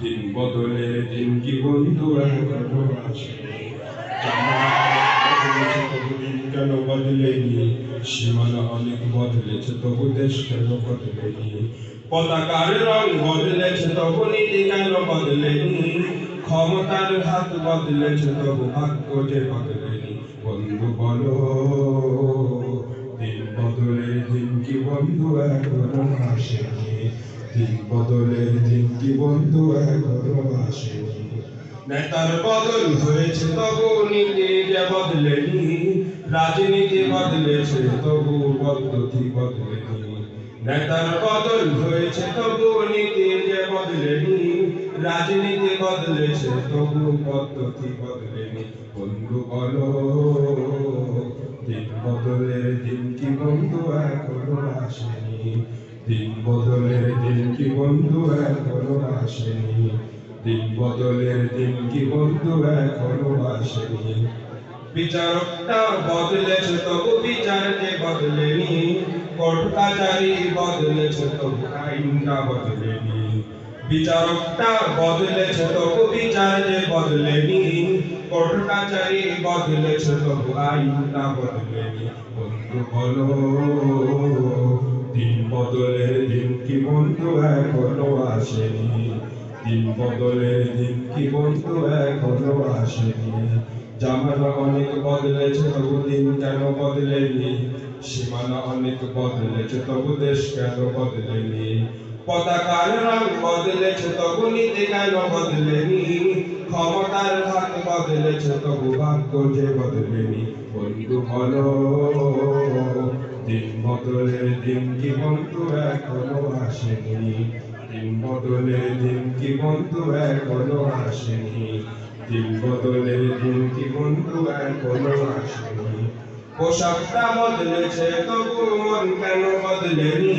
দিন বদলের দিন কি বন্ধু এখনও আসেনি জামানা অনেক বদলেছে তবু দিন কেন বদলেনি সীমানা অনেক বদলেছে তবু দেশ কেন বদলেনি পতাকার রং বদলেছে তবু নীতি কেন বদলেনি ক্ষমতার হাত বদলেছে তবু ভাগ্য যে বদলেনি বন্ধু বলো, দিন বদলের দিন কি বন্ধু এখনও আসেনি দিন বদলের দিন কি বন্ধু এখনও আসেনি নেতার বদল হয়েছে তবু যে বদলেনি, রাজনীতি বদলেছে তবু, পদ্ধতি বদলেনি। নেতার বদল হয়েছে তবু, নীতি যে বদলেনি, রাজনীতি বদলেছে তবু, পদ্ধতি বদলেনি। বন্ধু বলো দিন বদলের দিন কি বন্ধু এখনও আসেনি? দিন বদলের দিন কি বন্ধু এখনও আসেনি? দিন বদলের দিন কি বন্ধু এখনও আসেনি? বিচারকটা বদলেছে তবু বিচার যে বদলেনি। কোর্ট কাচারি বদলেছে তবু আইনটা বদলেনি। বিচারকটা বদলেছে তবু বিচার যে বদলেনি। কোর্ট কাচারি বদলেছে তবু আইনটা বদলেনি বন্ধু বলো দিন বদলের দিন কি বন্ধু এখনও আসেনি? দিন বদলের দিন কি বন্ধু এখনও আসেনি? জামানা অনেক বদলেছে, তবু দিন কেন বদলেনি? সীমানা অনেক বদলেছে, তবু দেশ কেন বদলেনি? পতাকার রং বদলেছে, তবু নীতি কেন বদলেনি? ক্ষমতার হাত বদলেছে তবু ভাগ্য যে বদলেনি বন্ধু বলো, দিন বদলের দিন কি বন্ধু এখনও আসেনি? দিন বদলের দিন কি বন্ধু এখনও আসেনি? দিন বদলের দিন কি বন্ধু এখনও আসেনি? পোশাকটা বদলেছে, তবু মন কেন বদলেনি?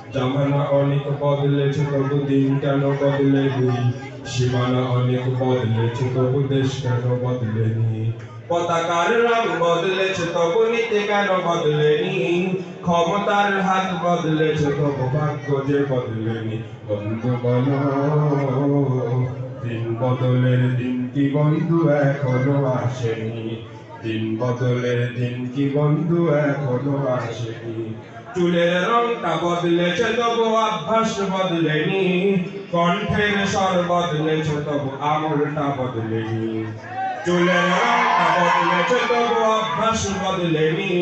জামানা অনেক বদলেছে তবু দিন কেন বদলেনি সীমানা অনেক বদলেছে তবু দেশ কেন বদলেনি পতাকার রং বদলেছে তবু নীতি কেন বদলেনি ক্ষমতার হাত বদলেছে তবু ভাগ্য যে বদলেনি বন্ধু বলো, দিন বদলের দিন কি বন্ধু এখনও আসেনি। দিন বদলের দিন কি বন্ধু এখনও আসেনি? চুলের রংটা বদলেছে তবু অভ্যাস বদলেনি। কণ্ঠের স্বর বদলেছে তবু আমলটা বদলেনি। চুলের রংটা বদলেছে তবু অভ্যাস বদলেনি।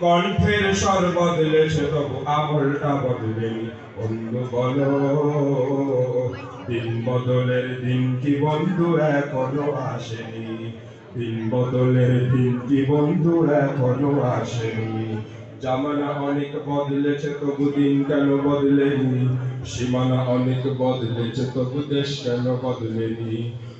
কণ্ঠের স্বর বদলেছে তবু আমলটা বদলেনি। বন্ধু বলো, দিন বদলের দিন কি বন্ধু এখনও আসেনি? দিন বদলের কি বন্ধু এখনও আসেনি। জামানা অনেক বদলেছে, তবু দিন কেন বদলেনি? সীমানা অনেক বদলেছে, তবু দেশ কেন বদলেনি?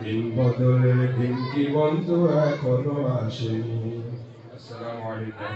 দিন বদলের দিন কি বন্ধু এখনও আসেনি। আসসালামু আলাইকুম।